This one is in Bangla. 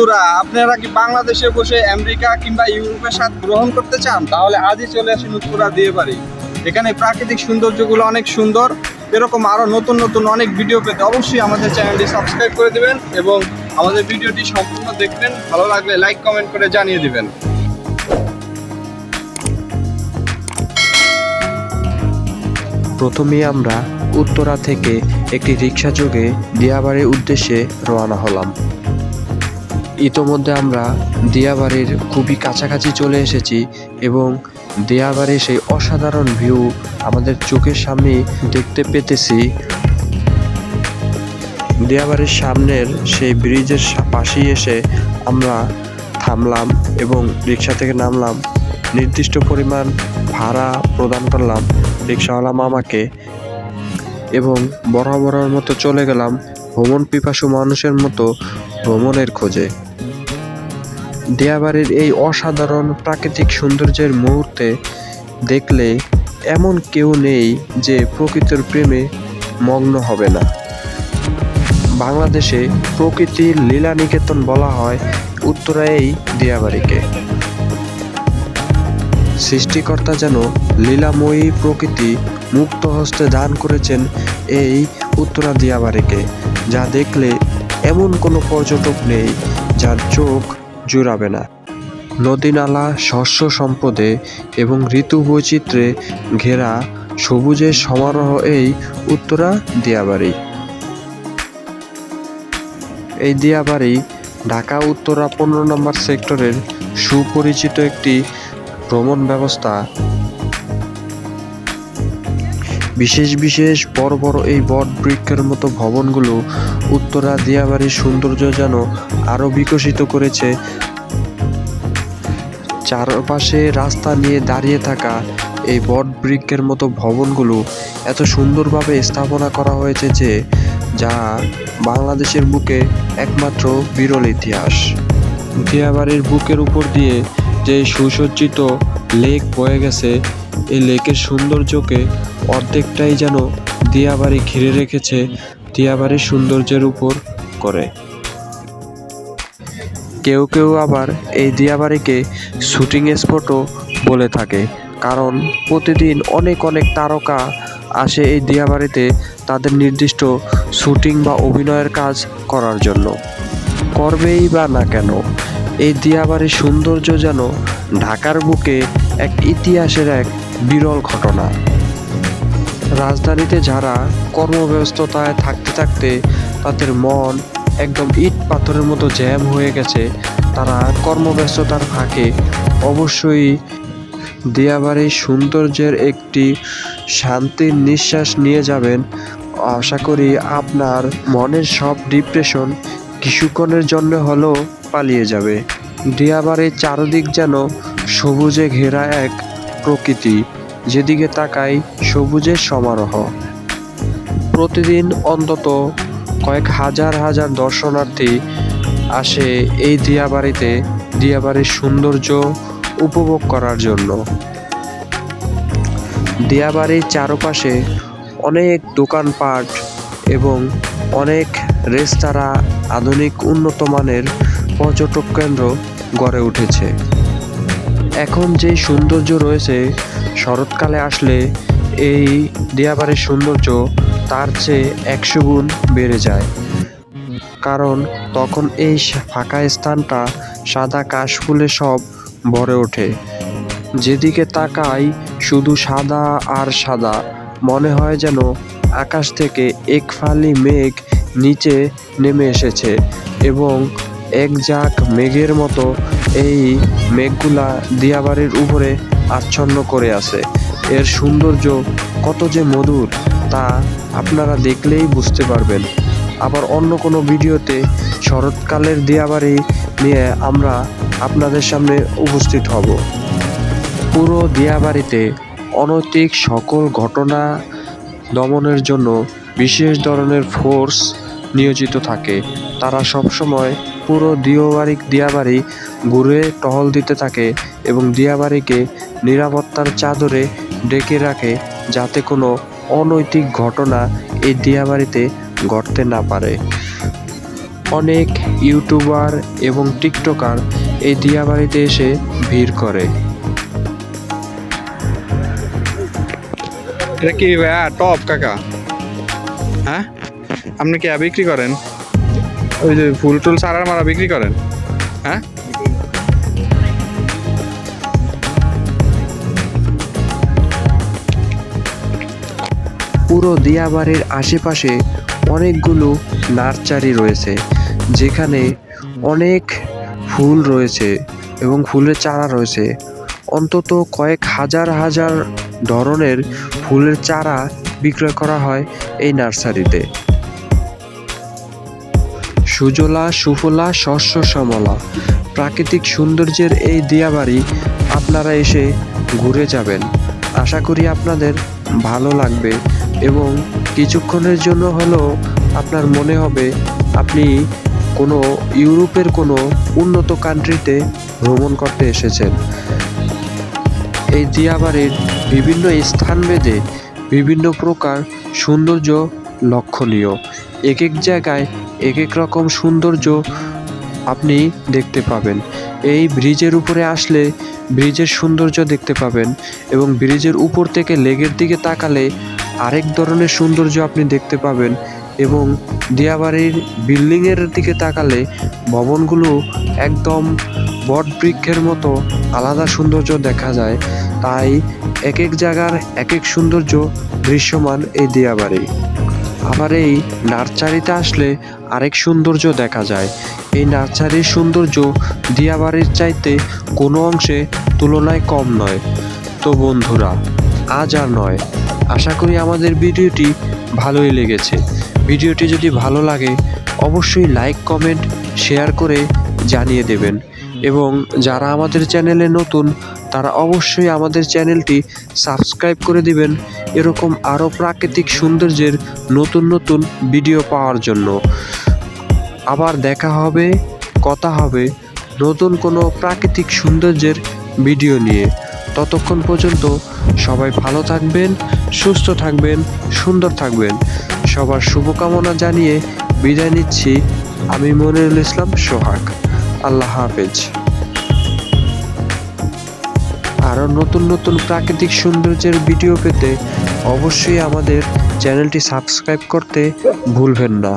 বন্ধুরা, আপনারা কি বাংলাদেশে বসে আমেরিকা কিংবা ইউরোপের স্বাদ গ্রহণ করতে চান? তাহলে আজই চলে আসুন উত্তরা দিয়ে পারি এখানে প্রাকৃতিক সৌন্দর্যগুলো অনেক সুন্দর। এরকম আরও নতুন নতুন অনেক ভিডিও পেতে অবশ্যই আমাদের চ্যানেলটি সাবস্ক্রাইব করে দেবেন এবং আমাদের ভিডিওটি সম্পূর্ণ দেখবেন। ভালো লাগলে লাইক কমেন্ট করে জানিয়ে দিবেন। প্রথমেই আমরা উত্তরা থেকে একটি রিক্সা যোগে দিয়াবাড়ির উদ্দেশ্যে রওনা হলাম। ইতোমধ্যে আমরা দিয়াবাড়ির খুবই কাছাকাছি চলে এসেছি এবং দিয়াবাড়ির সেই অসাধারণ ভিউ আমাদের চোখের সামনে দেখতে পেতেছি। দিয়াবাড়ির সামনের সেই ব্রিজের পাশেই এসে আমরা থামলাম এবং রিক্সা থেকে নামলাম। নির্দিষ্ট পরিমাণ ভাড়া প্রদান করলাম রিক্সাওয়ালা মামাকে এবং বরাবরের মতো চলে গেলাম ভ্রমণ পিপাসু মানুষের মতো ভ্রমণের খোঁজে। দিয়াবাড়ির এই অসাধারণ প্রাকৃতিক সৌন্দর্যের মুহূর্তে দেখলে এমন কেউ নেই যে প্রকৃতির প্রেমে মগ্ন হবে না। বাংলাদেশে প্রকৃতির লীলা নিকেতন বলা হয় উত্তরা এই দিয়াবাড়িকে সৃষ্টিকর্তা যেন লীলাময়ী প্রকৃতি মুক্ত হস্তে দান করেছেন এই উত্তরা দিয়াবাড়িকে যা দেখলে এমন কোনো পর্যটক নেই যার চোখ জুড়াবে না। নদীনালা, শস্য সম্পদে এবং ঋতু বৈচিত্র্যে ঘেরা সবুজের সমারোহ এই উত্তরা দিয়াবাড়ি। এই দিয়াবাড়ি ঢাকা উত্তরা পনেরো নম্বর সেক্টরের সুপরিচিত একটি ভ্রমণ ব্যবস্থা বিশেষ বিশেষ বড় বড় এই বট বৃক্ষের মতো ভবনগুলো উত্তরা দিয়াবাড়ির সৌন্দর্য যেন আরও বিকশিত করেছে। চারপাশে রাস্তা নিয়ে দাঁড়িয়ে থাকা এই বট বৃক্ষের মতো ভবনগুলো এত সুন্দরভাবে স্থাপনা করা হয়েছে যে, যা বাংলাদেশের বুকে একমাত্র বিরল ইতিহাস। দিয়াবাড়ির বুকের উপর দিয়ে যে সুসজ্জিত লেক বয়ে গেছে, এই লেকের সৌন্দর্যকে অর্ধেকটাই যেন দিয়াবাড়ি ঘিরে রেখেছে দিয়াবাড়ির সৌন্দর্যের উপর করে। কেউ কেউ আবার এই দিয়াবাড়িকে শুটিং স্পটও বলে থাকে, কারণ প্রতিদিন অনেক অনেক তারকা আসে এই দিয়াবাড়িতে তাদের নির্দিষ্ট শুটিং বা অভিনয়ের কাজ করার জন্য। করবেই বা না কেন, এই দিয়াবাড়ির সৌন্দর্য যেন ঢাকার বুকে এক ইতিহাসের এক বিরল ঘটনা। রাজধানীতে যারা কর্মব্যস্ততায় থাকতে থাকতে তাদের মন একদম ইট পাথরের মতো জ্যাম হয়ে গেছে, তারা কর্মব্যস্ততার ফাঁকে অবশ্যই দিয়াবাড়ির সৌন্দর্যের একটি শান্তির নিঃশ্বাস নিয়ে যাবেন। আশা করি আপনার মনের সব ডিপ্রেশন কিছুক্ষণের জন্য হলেও পালিয়ে যাবে। দিয়াবাড়ির চারদিক যেন সবুজে ঘেরা এক প্রকৃতি। যেদিকে তাকাই, সবুজের সমারোহ। প্রতিদিন অন্তত কয়েক হাজার হাজার দর্শনার্থী আসে এই দিয়াবাড়িতে, দিয়াবাড়ির সৌন্দর্য উপভোগ করার জন্য। দিয়াবাড়ির চারপাশে অনেক দোকানপাট এবং অনেক রেস্তোরাঁ আধুনিক উন্নত মানের পর্যটক কেন্দ্র গড়ে উঠেছে। এখন যেই সৌন্দর্য রয়েছে, শরৎকালে আসলে এই দিয়াবাড়ির সৌন্দর্য তার চেয়ে একশো গুণ বেড়ে যায়। কারণ তখন এই ফাঁকা স্থানটা সাদা কাশফুলে সব ভরে ওঠে। যেদিকে তাকাই শুধু সাদা আর সাদা, মনে হয় যেন আকাশ থেকে এক ফালি মেঘ নিচে নেমে এসেছে এবং এক ঝাঁক মেঘের মতো এই মেঘগুলা দিয়াবাড়ির উপরে আচ্ছন্ন করে আছে। এর সৌন্দর্য কত যে মধুর, তা আপনারা দেখলেই বুঝতে পারবেন। আবার অন্য কোনো ভিডিওতে শরৎকালের দিয়াবাড়ি নিয়ে আমরা আপনাদের সামনে উপস্থিত হব। পুরো দিয়াবাড়িতে অনৈতিক সকল ঘটনা দমনের জন্য বিশেষ ধরনের ফোর্স নিয়োজিত থাকে। তারা সবসময় পুরো দিয়াবাড়ি দিয়াবাড়ি ঘুরে টহল দিতে থাকে এবং দিয়াবাড়িকে নিরাপত্তার চাদরে ডেকে রাখে যাতে কোনো অনৈতিক ঘটনা এই দিয়াবাড়িতে ঘটতে না পারে। অনেক ইউটিউবার এবং টিকটকার এই দিয়াবাড়িতে এসে ভিড় করে। এটা কি ভাইয়া টপ, কাকা। হ্যাঁ? আপনি কি বিক্রি করেন? ওই যে ফুল টুল সারার মারা বিক্রি করেন? হ্যাঁ? পুরো দিয়াবাড়ির আশেপাশে অনেকগুলো নার্সারি রয়েছে, যেখানে অনেক ফুল রয়েছে এবং ফুলের চারা রয়েছে। অন্তত কয়েক হাজার হাজার ধরনের ফুলের চারা বিক্রয় করা হয় এই নার্সারিতে। সুজলা, সুফলা, শস্য, শ্যামলা। প্রাকৃতিক সৌন্দর্যের এই দিয়াবাড়ি আপনারা এসে ঘুরে যাবেন। আশা করি আপনাদের ভালো লাগবে এবং কিছুক্ষণের জন্য হলেও আপনার মনে হবে, আপনি কোনো ইউরোপের কোনো উন্নত কান্ট্রিতে ভ্রমণ করতে এসেছেন। এই দিয়াবাড়ির বিভিন্ন স্থানভেদে বিভিন্ন প্রকার সৌন্দর্য লক্ষণীয়। এক এক জায়গায় এক এক রকম সৌন্দর্য আপনি দেখতে পাবেন। এই ব্রিজের উপরে আসলে ব্রিজের সৌন্দর্য দেখতে পাবেন এবং ব্রিজের উপর থেকে লেগের দিকে তাকালে আরেক ধরনের সৌন্দর্য আপনি দেখতে পাবেন এবং দিয়াবাড়ির বিল্ডিংয়ের দিকে তাকালে ভবনগুলো একদম বট বৃক্ষের মতো আলাদা সৌন্দর্য দেখা যায়। তাই এক এক জায়গার এক এক সৌন্দর্য দৃশ্যমান এই দিয়াবাড়ি। আবার এই নার্সারিতে আসলে আরেক সৌন্দর্য দেখা যায়। এই নার্সারির সৌন্দর্য দিয়াবাড়ির চাইতে কোনো অংশে তুলনায় কম নয়। তো বন্ধুরা, আজ আর নয়। আশা করি আমাদের ভিডিওটি ভালোই লেগেছে। ভিডিওটি যদি ভালো লাগে, অবশ্যই লাইক, কমেন্ট, শেয়ার করে জানিয়ে দেবেন। এবং যারা আমাদের চ্যানেলে নতুন তারা অবশ্যই আমাদের চ্যানেলটি সাবস্ক্রাইব করে দিবেন এরকম আরও প্রাকৃতিক সৌন্দর্যের নতুন নতুন ভিডিও পাওয়ার জন্য। আবার দেখা হবে, কথা হবে নতুন কোনো প্রাকৃতিক সৌন্দর্যের ভিডিও নিয়ে। ততক্ষণ পর্যন্ত সবাই ভালো থাকবেন, সুস্থ থাকবেন, সুন্দর থাকবেন। সবার শুভকামনা জানিয়ে বিদায় নিচ্ছি আমি মনিরুল ইসলাম সোহাগ। আল্লাহ হাফেজ। আরও নতুন নতুন প্রাকৃতিক সৌন্দর্যের ভিডিও পেতে অবশ্যই আমাদের চ্যানেলটি সাবস্ক্রাইব করতে ভুলবেন না।